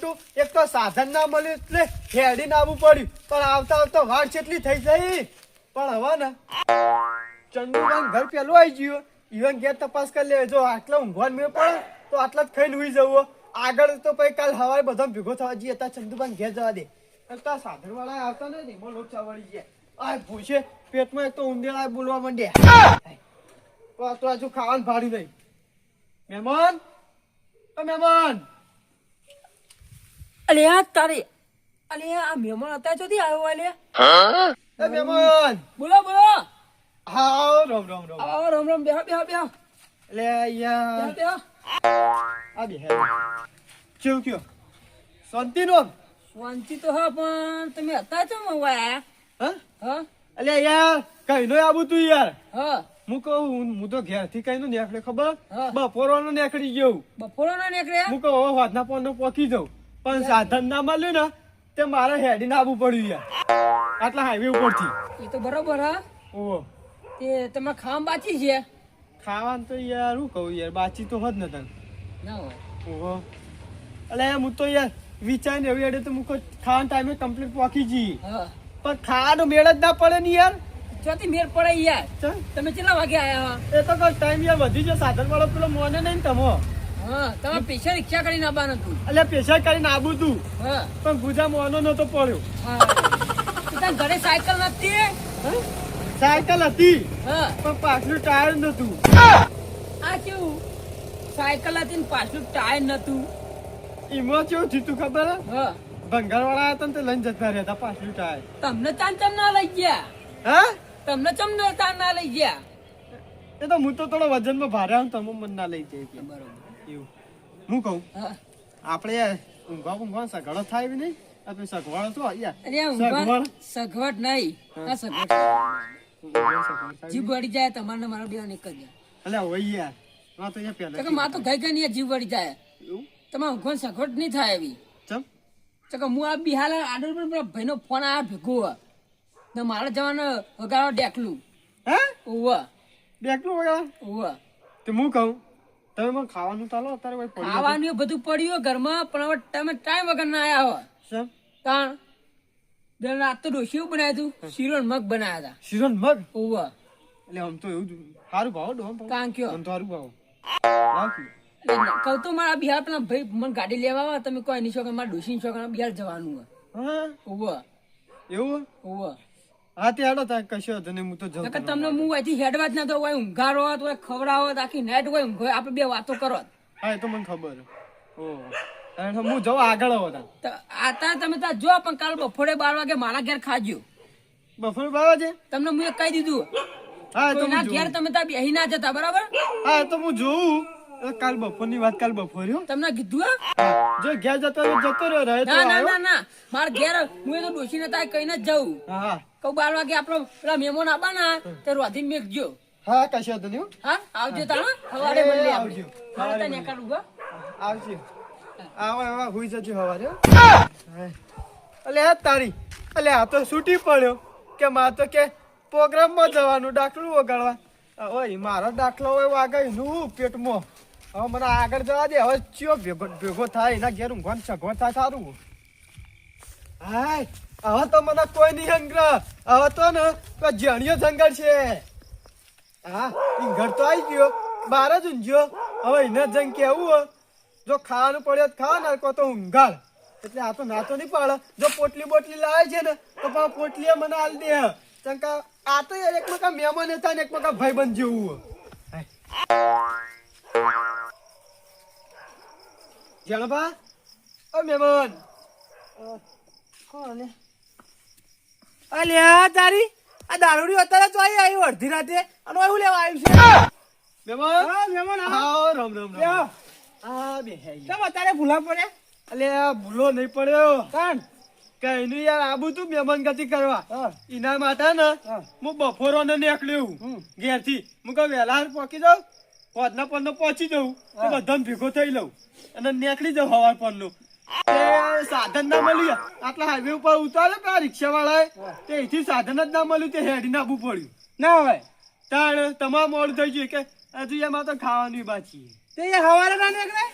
બેઠું એક તો સાધન ના મળ્યું એટલે હેડીને આવવું પડ્યું. પણ આવતા આવતા વાર જેટલી થઈ જઈ પણ હવે ને ચંદુભાઈ ઘર પેલું આવી ગયું. ઈવન ઘેર તપાસ કરી લે, જો આટલા ઊંઘવાનું મેં પણ, તો આટલા જ ખાઈને હુઈ જવું આગળ તો પછી કાલ હવારે બધા ભેગો થવા જઈએ ત્યાં ચંદુભાઈ ઘેર જવા દે. અને સાધન વાળા આવતા નથી એમાં લોક ચાવડી ગયા. આ ભૂસે પેટમાં એક તો ઉંદેડા બોલવા માંડ્યા. તો તો હજુ ખાવાનું ભાડ્યું નહીં. મહેમાન મહેમાન! અલે આ તારે અલે આ મહેમાન હતા ચોથી આવ્યો અલે. એ મહેમાન! બોલો બોલો. હા રામ રામ રામ. આવો રામ રામ બેહો બેહો બેહો. એટલે અહીંયા બેહો બેહો. આ બે કેવું કયો શાંતિ નો? શાંતિ તો હા પણ તમે હતા છો મવા હા? હા? અલે યાર કઈ નો આવું તું યાર. હા. હું કહું હું- તો ઘેરથી કઈ નો નીકળે ખબર? હા. નો નીકળી ગયો. બપોરો નો નીકળ્યા? હું કહું હાથ ના પોન પોકી જાઉં. પણ સાધન ના મળ્યું ને તે મારે હેડીને આવવું પડ્યું યાર. આટલા હાઈવે ઉપરથી. એ તો બરોબર હા? ઓહો. તે તમે ખાવા બાચી છે? ખાવાનું તો યાર હું કહું યાર બાચી તો હોત ને તને. ના હોય. ઓહો. એટલે હું તો યાર વિચારીને એવી અડે તો હું ખાવાનું ટાઈમે કમ્પ્લીટ પોકી જઈએ. પણ ખાવાનો મેળ જ ના પડે ને યાર. ચોથી મેર પડે યાર. તમે કેટલા વાગે આયા એ તો ટાઈમ યાર વધી ગયો સાધન વાળો પેલો મોને નહીં તમો. તમે પૈસા રિક્ષા કરીને આવવાનું હતું એટલે પેશા કરીને આબુ તું. હા. પણ ગુજા મોનો નતો પડ્યો. તારા ઘરે સાયકલ નથી સાયકલ હતી હા. પણ પાછલું ટાયર નતું આ કેવું? સાયકલ હતી ને પાછલું ટાયર નતું. એમાં કેવું થયું તું ખબર હે? ભંગાર વાળા હતા ને તે લઈને જતા રહ્યા પાછલું ટાયર. તમને તાન ચમ ના લઈ ગયા? હા? તમને ચમ ના તાન ના લઈ ગયા? એ તો હું તો થોડો વજનમાં ભારે આવું તમે મન ના લઈ જાય. બરોબર. એવું. હું કહું? આપણે ઊંઘવા ઊંઘવા સગડો થાય બી નહીં? તો સગવડ. સગવડ? આ સગવડ થાય વળી જાય તમારે મારો બે એક જ એટલે હોય યાર. આ તો યાર કે માં તો ગઈ ગઈ નહીં વળી જાય. તમારે ઊંઘવાની સગવડ નહીં થાય એવી. ચમ? તો હું આ બિહાર આડર પર પેલા ભાઈનો ફોન આ ભેગો. ને મારે જવાનું વગાડો ડેકલું. હે? ઉવા ડેકલું વગર ઓવ. તો હું કહું? તમે મને ખાવાનું ચાલો અત્યારે કોઈ પડ્યું ખાવાનું બધું પડ્યું ઘરમાં પણ હવે તમે ટાઈમ વગર ના આયા હો. શેમ કારણ દર રાત તો ડોસી બનાવ્યું હતું શીરોન મગ બનાવ્યા હતા. શિરોન મગ? ઓવ એટલે આમ તો એવું જ સારું ભાવ ડોમ કાં કયો? આમ તો સારું ભાવ. કહું તો મારા બિહાર પેલા ભાઈ મને ગાડી લેવા આવે તમે કોઈ નહીં છોકરા મારા ડોસી છોકરા બિહાર જવાનું હોય. હા? એવું? ઓવ હા તે તાર કશો હતો હું તો જઉં નકર તમને હું અહીંથી હેડવા જ ના તો હોય ઊંઘારો હોત હોય ખવડાવો આખી નેટ હોય ઊંઘો આપણે બે વાતો કરો હા એ તો મને ખબર. ઓ અને હું જઉં આગળ હોત તો આતા તમે ત્યાં જો પણ કાલ બપોરે બાર વાગે મારા ઘેર ખાજો. બફોર બાવા છે તમને હું એક કહી દીધું. હા તો હું ઘેર તમે ત્યાં બેહી ના જતા બરાબર? હા તો હું જોઉં. કાલ કાલ બપોરની વાત કાલ બપોરે હું. તમને કીધું હા, જો ઘેર જતો જતો રહ્યો રહે તો ના ના ના ના. મારા ઘેર હું એ તો ડોસી નતા કહીને જ જવું હા. કહું બાર વાગે આપણો પેલા મહેમાન આવવાના તે રોધી મેકજો હા કશો હતો નહીં હા. આવજો તાણ સવારે મળીએ આવજો. મારે ત્યાં નીકળવું હો. આવશે આવો આવો હુઈ જજો હવારે અલે હા. તારી અલે આ તો છૂટી પડ્યો. કે માં તો કે પ્રોગ્રામમાં જવાનું ડાકલું વગાડવા. ઓય મારો દાખલો હોય વાગે નું પેટમાં. હવે મને આગળ જવા દે હવે ચિયો ભેગો ભેગો થાય એના ઘેર ઊંઘવાનું સગવડ થાય સારું. હાય. હવે તો મને કોઈ નહીં સંગ્રહ. હવે તો ને જણિયો જંગલ છે હા ઘર તો આવી ગયો. બાર જ ઊંઘ્યો. હવે એને જંગ કેવું જો ખાવાનું પડ્યો ખાવા નાખો તો ઊંઘાડ. એટલે આ તો નાતો નહીં પાડે. જો પોટલી બોટલી લાવે છે ને, તો પણ પોટલી મને હાલ દે. ચંકા આ તો એક એકમાં મહેમાન હતા ને ભાઈ બંધ જેવું જણભા ઓ મહેમાન. કોણ? અલ્યા તારી આ દારૂડી અત્યારે તો આવી આવી અડધી રાતે. અને એવું લેવા આવ્યું છે. મહેમાન હા, મહેમાન, હા. રામ રામ રામ. હા બે હે. અત્યારે ભૂલા પડે? અલ્યા ભૂલો નહીં પડ્યો. કાન કઈનું યાર આબુ તું મહેમાન ગતિ કરવા. એના માટે ને હું. બપોરો ને નીકળ્યું. હું કહું વહેલા પહોંચી જાઉં. પોતના પર પહોંચી જાઉં. તો. બધાને ભેગો થઈ લઉં. અને નીકળી જાઉં હવાર પરનું સાધન ના મળ્યું. આટલા હાઈવે ઉપર ઉતારે પેલા રિક્ષા વાળા તે સાધન જ ના મળ્યું તે હેડી નાબુ પડ્યું. ના હોય. તાણ તમામ મોડું થઈ ગયું કે હજુ એમાં તો ખાવાનું બાકી તે હવારે ના નીકળે?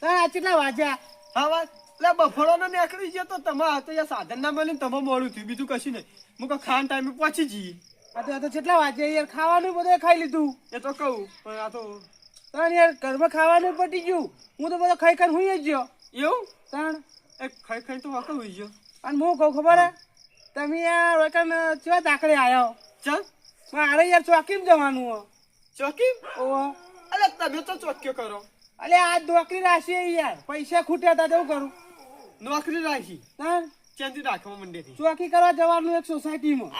તાર આ કેટલા વાગ્યા હવા એટલે બફળોનો નીકળી ગયો તો તમારે તો યાર સાધન ના મળ્યું ને તમે મોડું થયું. બીજું કશું નહીં. હું કહું ખાન ટાઈમે પહોંચી જઈએ. આ તો આ તો કેટલા વાગ્યા યાર? ખાવાનું બધું ખાઈ લીધું. એ તો કહું પણ આ તો તાણ યાર ઘરમાં ખાવાનું પટી ગયું. હું તો બધો ખાઈ ખાઈ હું જ ગયો. એવું? તાણ એ ખાઈ ખાઈ તો વાંકો હોઈ ગયો. અને હું કહું ખબર હે? તમે યાર વકન ચો દાખલે આવ્યો ચલ મારે યાર ચોકીમાં જવાનું હો? ચોકી ઓહો. અલે તમે તો ચોક્યો કરો. અલે આ નોકરી રાશી યાર. પૈસા ખૂટ્યા હતા તેવું કરું? નોકરી રાશી તાણ? ચેન્જી રાખવા મંડેથી. ચોકી કરવા જવાનું એક સોસાયટીમાં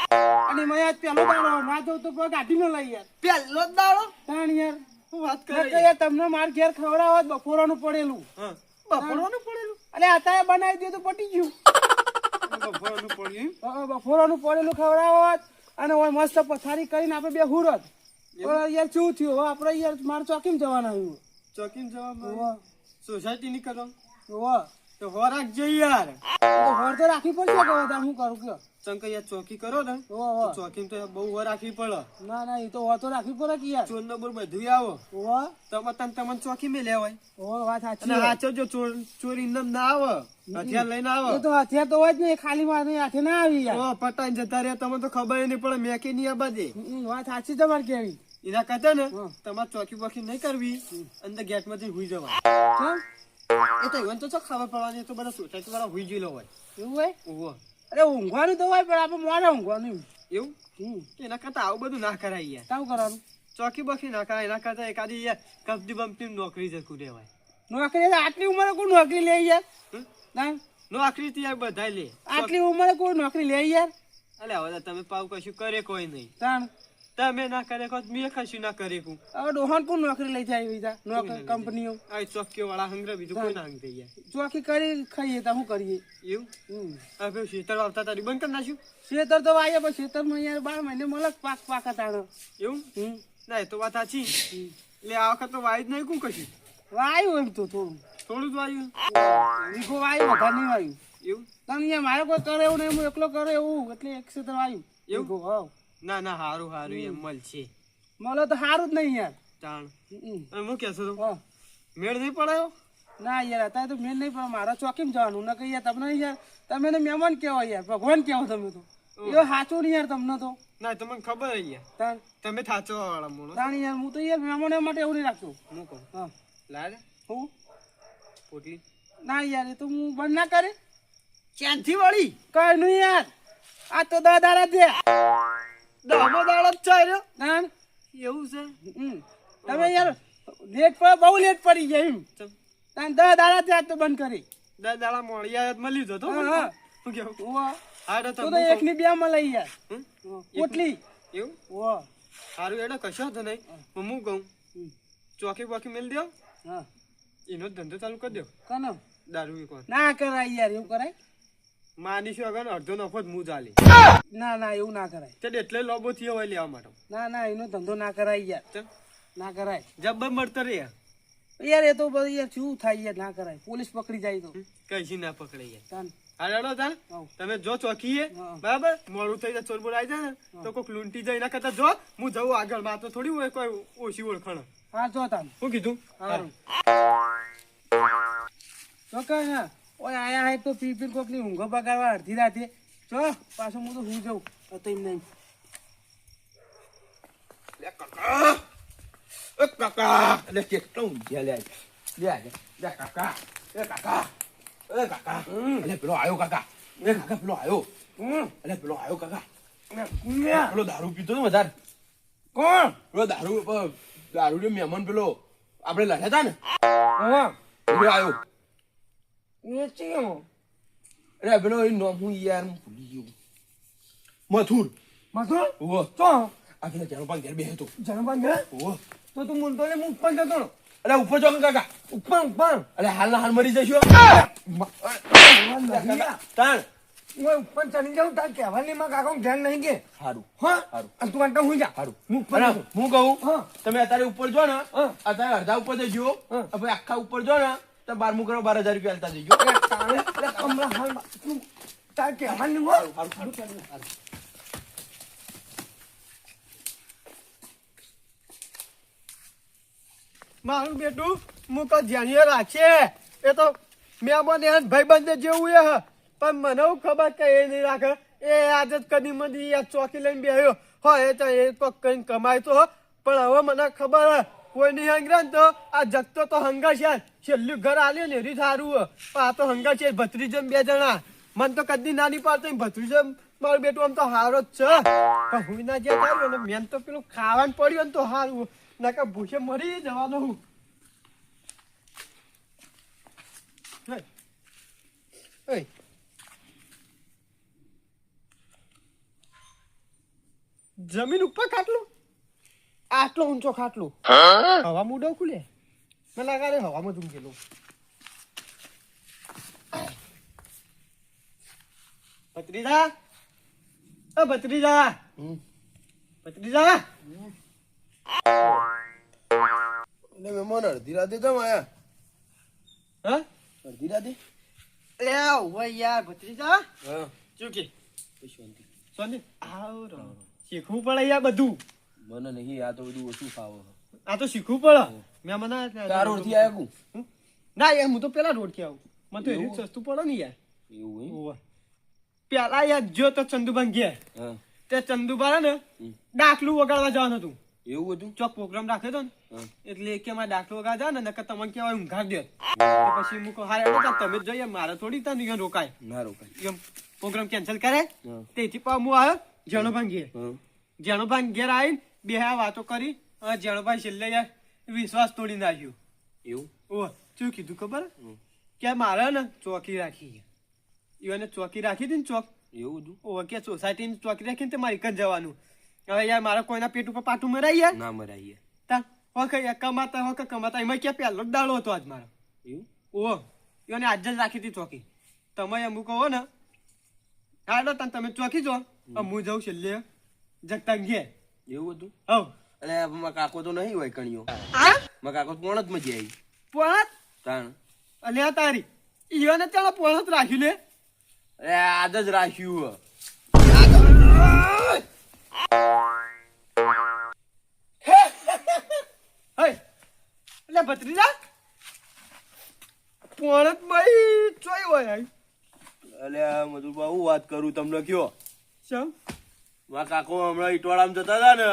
અને મેં આજ પેલો દાડો ના જવું તો ગાડી ન લઈ યાર. પેલો દાડો? તાણ યાર. હું વાત કરું તમને માર ઘેર ખવડાવો બપોરાનું પડેલું. હા. બફળોનું પડેલું? અલે આતા બનાવી દીધું તો પટી ગયું. બફોરાનું પડ્યું અ, પડેલું ખવડાવત અને મસ્ત પથારી કરીને આપણે બે હુરત. યાર શું થયું? હવે આપણે યાર મારે ચોકીમ જવાનું આવ્યું ચોકીને જવા સોસાયટી નીકળો. તો હો રાખજો યાર. તો ઘર તો રાખવી પડશે કે હું કરું કયો? ચંક યાર ચોકી કરો ને. ચોકી તો બહુ વાર રાખવી પડે. ના ના એ તો હો તો રાખવી પડે કે યાર? ચોર નંબર બધું આવો. તમે તને તમને ચોકી મેં લેવાય ઓહો, વાત સાચી છે. જો ચોર નમ ના આવે. હથિયાર લઈને એ તો હથિયાર તો હોય જ નહીં ખાલી મારે હાથે ના આવી યાર. ઓ પટાઈને જતા રહ્યા તમે તો ખબર નહીં પડે મેં કે નહીં આ વાત સાચી તમારે કેવી. એના કરતા ને. તમારે ચોકી બોકી નહીં કરવી. અંદર ગેટમાંથી હુઈ જવા એ તો ઈવન તો ખબર પડવાની તો બધા સોસાયટી વાળા હુઈ ગયેલો હોય. એવું હોય? ઓહો અરે ઊંઘવાનું તો હોય પણ આપણે મોડે ઊંઘવાનું એવું? એના કરતા આવું બધું ના કરાય યાર. કામ કરવાનું? ચોકી બોકી ના કરાય એના કરતા એકાદી યાર કંપની બંપની નોકરી જતું રહેવાય. નોકરી આટલી ઉંમરે કોઈ નોકરી લે યાર? ના? નોકરી તો યાર બધા લે. આટલી ઉંમરે કોઈ નોકરી લે યાર? અલે હવે તમે પાવ કશું કરે કોઈ નહીં. તાણ? તમે ના કરે કો મે કશું ના કરે કું. હવે ડોહાન કોણ નોકરી લઈ જાય બીજા નોકરી કંપનીઓ? આ ચોકીઓ વાળા હંગરે બીજું કોઈ ના હંગતે યાર ચોકી કરી ખાઈએ તો શું કરીએ? એવું? ભાઈ શીતળ આવતા તારી બંધ કરી નાખ્યું? શેતર તો વાઈએ પણ શેતરમાં યાર બાર મહિને મલક પાક પાક તાણો એવું? હમ. ના એ તો વાત સાચી. એટલે આ વખત તો વાય જ નહીં કું કશું. વાયું એમ તો થોડું. થોડું જ વાયું. વીઘો વાયું વધારે નહીં વાયું. એવું? તમે મારે કોઈ કરે એવું નહીં હું એકલો કરે એવું એટલે એક ક્ષેત્ર વાયું. એવું? હા હાવ. ના ના હારું હારું એમ મળશે મળે તો હારું જ નહીં યાર. તાણ. હું કહેશો તો? મેળ નહીં પડાયો ના યાર અત્યારે તો મેળ નહીં પણ મારા ચોકીમાં જવાનું. ન કહી યાર તમને યાર તમે ને મહેમાન કહેવાય યાર. ભગવાન કહેવો તમે તો. એ સાચું નહીં યાર તમને તો. ના તમને ખબર હે યાર. તાણ. તમે થાચો વાળા મોણો તાણ યાર હું તો યાર મહેમાનો માટે એવું નહીં રાખતો. હું કહું? હા. લાડ. હું? પોટલી. ના યાર એ તો હું બંધ ના કરે. ક્યાંથી વળી? કઈ નહીં યાર. આ તો દાદા છે દામો દાડો જ ચાલ્યો તાણ એવું છે. તમે યાર લેટ પડે બહુ લેટ પડી ગયા એમ. તાણ દસ દાડા ત્યાં તો બંધ કરી. દસ દાડા મોડી આયા મળી જતો હા. શું કેવું. હા તો એક ની બે માં યાર? પોટલી એવું? ઓવા. સારું એનો કશો હતો નહીં. હું. કહું. ચોકી બોકી મેલ દો હા. એનો ધંધો ચાલુ કરી દો કનો? દારૂ. ના કરાય યાર એવું કરાય? માનીશું આગળ અડધો નફો જ હું ચાલી ના ના એવું ના કરાય. તે એટલે લોબો થયો હોય લેવા માટે. ના ના એનો ધંધો ના કરાય યાર. ના કરાય. જબ્બર મળતો રે યાર. એ તો બધું યાર શું થાય યાર ના કરાય. પોલીસ પકડી જાય તો. કઈ ના પકડે યાર. હાલો તાન. તમે જો ચોકીએ બરાબર? મોડું થઈ જાય ચોરબો આવી જાય ને તો કોઈક લૂંટી જાય એના કરતા જો હું જવું આગળ. માં તો થોડી હોય કોઈ ઓછી ઓળખાણ. હા જો તાન. શું કીધું? સારું તો કઈ ના ઓય આયા હે તો પી પી કોકની ઊંઘો બગાડવા અડધી રાતે. ચો પાછો હું તો હું જઉં. તો એમ. નહીં એ કાકા એટલે કેટલો ઊંઘ્યા લે. લે લે લે કાકા એ કાકા એ કાકા. એટલે પેલો આયો કાકા. એ કાકા પેલો આયો. એટલે પેલો આયો કાકા. પેલો દારૂ પીતો ને વધારે. કોણ? પેલો દારૂ દારૂ મહેમાન પેલો. આપણે લડ્યા હતા ને? નામ હું યાર હું ભૂલી ગયો મથુર મધુર ઓહો તો આ પેલા જાનો પાંચ ઘેર બે હતો જનપા ને ઓહો તો તું મુંતો ને મુખ પણ જતો એટલે ઉપર જો કાકા ઉપર ઉપર એટલે હાલના હાલ મરી જશો તાણ હું ઉપર ચડી જાઉં તાર કહેવાની માં કાકા ધ્યાન નહીં કે સારું હા સારું. તું આટા હું જા સારું હું હું કહું. તમે અત્યારે ઉપર જો ને અત્યારે અડધા ઉપર જજો હા. પછી આખા ઉપર જો ને તો બારમું કરો બાર હજાર રૂપિયા આલતા હમણાં હાલમાં તું તાર કહેવાની હો મારું બેટું હું તો ધ્યાન રાખીએ. એ તો મહેમાન એ ભાઈ બંધ જેવું એ હ. પણ મને હું ખબર કે એ નહીં રાખે. એ આજે કદી મધી આ ચોકી લઈને બેહ્યો. હોય એ તો એ કોક કઈ કમાય તો હો. પણ હવે મને ખબર હે કોઈ નહીં હંગરા તો આ જગતો તો હંગા છે છેલ્લું ઘર આલ્યું ને રી સારું આ તો હંગા છે ભત્રીજમ બે જણા. મન તો કદી નાની પાડતો ભત્રીજમ મારું બેટું આમ તો હારો જ છે. પણ હું ના જ્યાં થારું ને મેન તો પેલું ખાવાનું પડ્યું ને તો હારું કે ભૂખે મરી જવાનો હે. ઓય. જમીન ઉપર ખાટલું? આટલો ઊંચો ખાટલો. હવા મુડો ખુલે? મને લાગે હવામાં જ ઊંઘેલું. ભત્રીજા? અ ભત્રીજા? ભત્રીજા? એટલે મહેમાન અડધી રાતે જમ આયા? હા? અડધી રાતે? લે ઓય યાર ભત્રીજા. હા. ચૂકી શાંતિ. સોની આવ શીખવું પડે યાર બધું. મને નહીં આ તો બધું ઓછું ખાવો આ તો શીખવું પડે. મેં મને તારો રોડથી હમ? ના યાર હું તો પેલા રોડથી આવું. મને તો એનું સસ્તું પડે ને યાર. એવું પેલા યાર જો તો ચંદુબાન ગયા તે ચંદુબા ને ડાકલું વગાડવા જવાનું હતું. એવું હતું? ચોક પ્રોગ્રામ રાખ્યો હતો ને? એટલે કે મારે ડાકલું વગાડ જાય ને નકર તમને કહેવાય ઊંઘાડ દે પછી હું કહું હારે તમે જઈએ મારે થોડી ત્યાં રોકાય. ના રોકાય. એમ પ્રોગ્રામ કેન્સલ કરે. તેથી પણ હું આવ્યો ભાન ઘેર. જેનો ભાન ઘેર આવીને બે વાતો કરી અને જેણોભાઈ છેલ્લે યાર વિશ્વાસ તોડી નાખ્યો. એવું? ઓ શું કીધું ખબર. કે મારે ને ચોકી રાખી એને ચોકી રાખી હતી ને ચોક? એવું હતું ઓ કે સોસાયટીની ચોકી રાખીને તે મારી કન જવાનું. હવે યાર મારા કોઈના પેટ ઉપર પાટું મરાય યાર. ના મરાઈએ તા હોકે યાર કમાતા હોકે કમાતા એમાં ક્યાં પહેલો જ દાડો હતો આજ મારો. એવું? ઓ એને આજ જ રાખી હતી ચોકી. તમે એમ કહો ને હાલો તને તમે ચોકી જો. હું જાઉં છેલ્લે જગતા ઘેર. એવું હતું? હવ મારા કાકો તો નહીં હોય કણીઓ. મારા કાકો તો પોણ જ મજી આવી. પોણત? તાણ. અલ્યા તારી. ઈયોને ચાલો પોણત રાખ્યું લે. અરે આજ જ રાખ્યું એટલે ભત્રીજા. પોણત ભાઈ ચોય હોય અલ્યા મધુબા હું વાત કરું તમને કયો? ચમ મારા કાકો હમણાં ઈટવાડામાં જતા હતા ને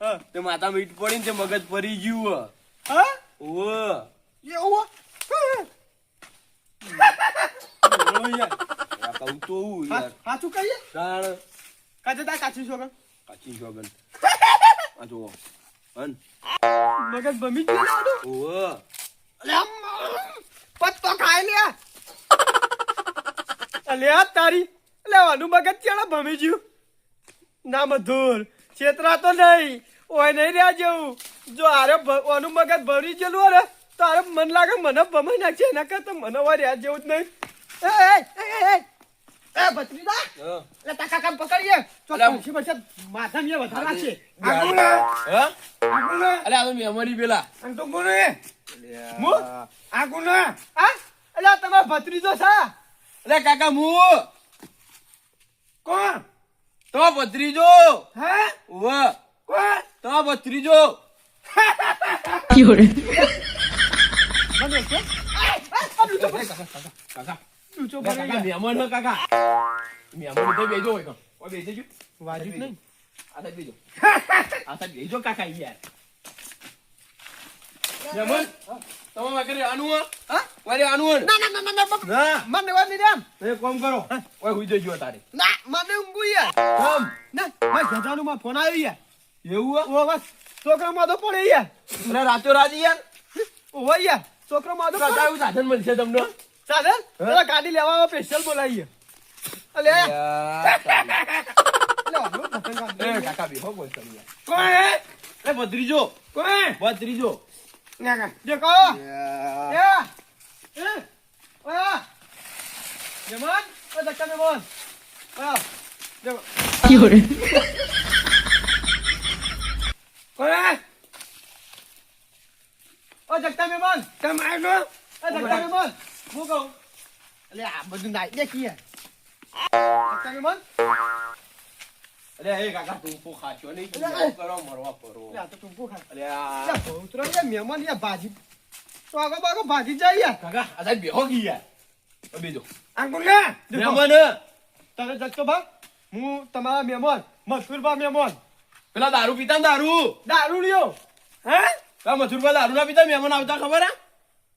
હા તે માથામાં મીટ પડી ને તે મગજ ફરી ગયું હે. ઓ એવું કહું તો હું યાર. સાચું કહીએ? તાણ. કાચે તા કાચી કાચી જોગન આ જુઓ. હન. મગજ બમી જ ગયું ને અલે પત્તો ખાઈ લે. અલે તારી લેવાનું આનું મગજ ચેડા ભમી ગયું? ના મધુર છેતરા તો નહીં ઓય નહીં રહ્યા જેવું. જો આરે ઓનું મગજ ભરી ગયેલું અરે તો આરે મન લાગે મને ભમાઈ નાખશે એના કરતા મને હોય રહ્યા જેવું જ નહીં. એ એ એ હા. એટલે તાકા કામ પકડીએ. તો અલા, પછી પછી માથા મેં વધારા છે. હા? અલ્યા આ તો મેમરી પેલા. હું? આ અલ્યા તમારો ભત્રીજો છા. અલ્યા કાકા મુ કોણ? તો ભત્રીજો. હે. કોણ? તો ભત્રીજો. કાકા ઊંચો કાકા ભરાઈ ગયા. મહેમાન હે કાકા મહેમાન તો બેજો હોય? કાં. ઓય બેસી ગયો વાજિબ નહીં આ સાઈડ બેજો આ સાઈડ બેજો કાકા યાર મહેમાન તમે વાકરે આનું હા? વારે આનું ના ના ના ના ના. મને વાત નહીં રામ. એ કોમ કરો ઓય હુઈ જજો તારે. ના મને ઊંઘું યાર કોમ? ના મારા ગધાનું માં ફોન આવ્યો યાર એવું ઓ બસ. છોકરા માં તો પડે યાર. અરે રાતો રાત યાર. ઓ યાર છોકરા માં તો એવું સાધન મળશે તમને? સાધન? પેલા ગાડી લેવા સ્પેશિયલ બોલાવીએ. અલે. અલે આનું પતંગ કાઢ. એ કાકા બેહો બોલ તમે યાર કોણ હે એ ભત્રીજો કોણ ભત્રીજો ના ના દેખો એ એ ઓયા જમાન ઓ ધક્કા મે બોલ ઓયા દેખો કોણ હે ઓ ધક્કા મે બોલ તમે આવ્યો ઓ ધક્કા મે બોલ હું કહું અલે આ બધું નાઈ દે કીએ ધક્કા મે બોલ અરે એ કાકા ટૂંપો ખાચો નહીં કરો મરવા પરો આ તો તું ખા અરે આ ઉતરો યાર મહેમાન યાર ભાજી. તો આગો બાગો ભાજી જાય યાર. કાકા આ બેહો ગઈ યાર. બેજો. અંકુલિયા મહેમાન. તારે જગતો બા હું તમારા મહેમાન મથુરબા મહેમાન. પેલા દારૂ પીતા ને દારૂ? દારૂ લ્યો. હે? પેલા મથુરભાઈ દારૂ ના પીતા મહેમાન આવતા ખબર હે?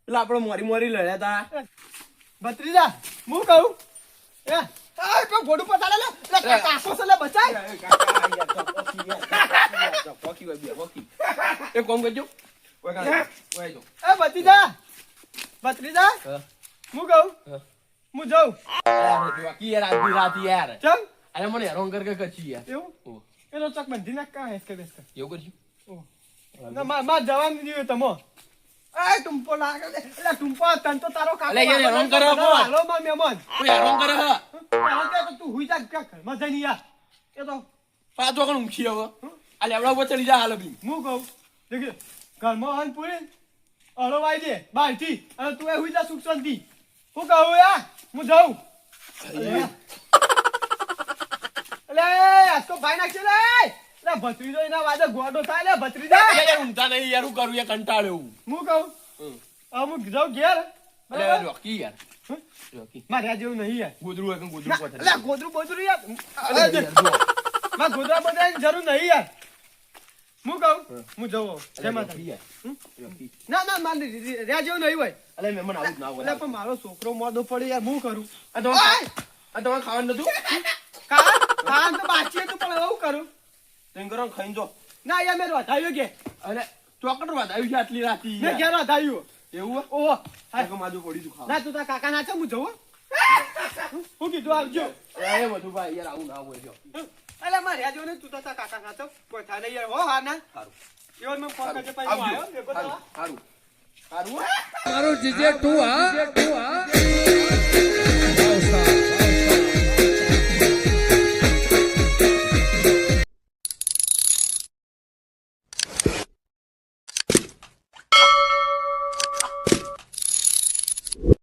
પેલા આપણે મોરી મોરી લડ્યા તા. ભત્રીજા હું કહું? એ આ પેલો ઘોડું પસાડે લે. લે કાકો છે લે બચાય. એ કોમ કરજો. ઓય કાકા, ઓય જો. એ ભત્રીજા. ભત્રીજા હા. કહું હા. જાઉં. યાર, રોકી યાર, આજની રાત યાર. ચમ. અરે મને હેરાન કર કે કચી યાર. એવું? એનો ચક બંધી નાખ કા હેસ કે બેસ એવું કરશું? ના મા માં જવાનું દીધું તમો એ ટુંપો લાગે એટલે ટુંપો તન તો તારો કાકો અલે યાર, કરે હો. હાલો માં મહેમાન કોઈ હેરાન કરે હે. તો તું હુઈ જા ઘરમાં જઈને યાર એ તો પાછો કોણ ઊંઘી હવે આ લેવડા ઉપર ચડી જા હાલ બી હું કહું દેખી ઘરમાં હન પૂરી અડો વાઈ દે બહારથી અને તું એ હુઈ જા સુખ શાંતિ હું કહું યાર હું જાઉં અલે આ તો ભાઈ નાખી લે લે ભત્રીજો એના વાદે ગોડો થાય લે ભત્રીજા. યાર, યાર, નહીં યાર હું કરું કંટાળ્યો હું. હું કહું. હું જાઉં ઘેર બરાબર? રોકી યાર. હમ? રોકી. મારે આ જેવું નહીં યાર. ગોદરું હોય ગોદરું ના. ગોદરું બોદરું યાર. ગોદરા બોદરાની જરૂર નહીં યાર. હું કહું? હું જવું. ના ના મારે રહ્યા જેવું નહીં હોય. અલે, મહેમાન આવું ના હોય. પણ મારો છોકરો મોદો પડે યાર હું કરું? આ તમારે આ તમારે ખાવાનું નતું? ખાવાનું તો બાકી હતું પણ એવું કરું? ને ખાઈને જો. ના યાર મેં વધાવ્યો કે. અરે ચોકડ વાત છે આટલી રાતી. મેં ઘેર વધાવ્યું એવું ઓ ઓહો તો માજુ પડી તું ના તું તારા કાકા ના છે હું જવું હું. કીધું આવજો. એ મધુભાઈ યાર આવું ના હોય જો. અલે મારે રહ્યા ને તું તારા કાકા ના છે. કોઈ થાને નહીં યાર હો હા ના. સારું. એવો મેં ફોન કરજે પછી આવ્યો. સારું. સારું. સારું જીજે તું હા? તું હા.